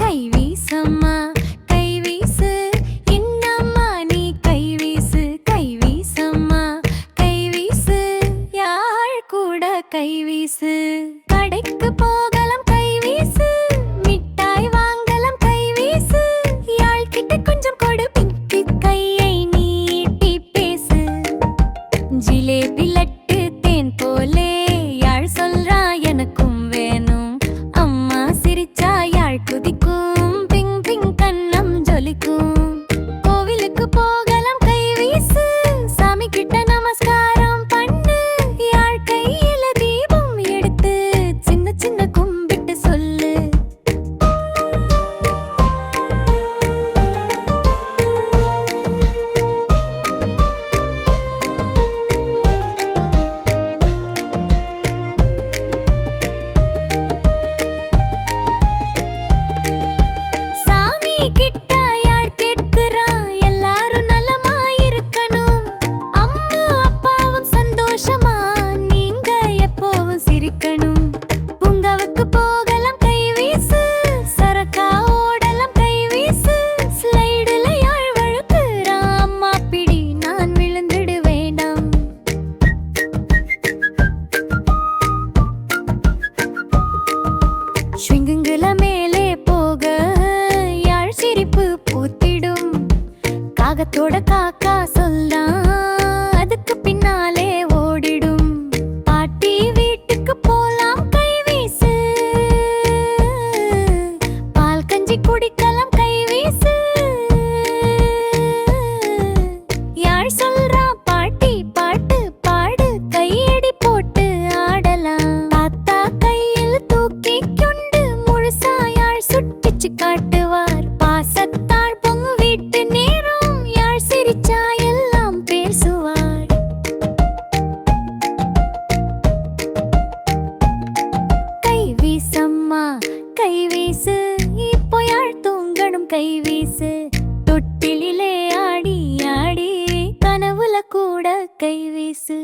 కైవీసమ్మా ராகத்தோட காக்கா சொல்லாம் அதுக்கு பின்னாலே ஓடிடும். பாட்டி வீட்டுக்கு போலாம் கை வீசு. பால் கஞ்சி குடிக்க தொட்டிலே ஆடி ஆடி கனவுல கூட கை வீசு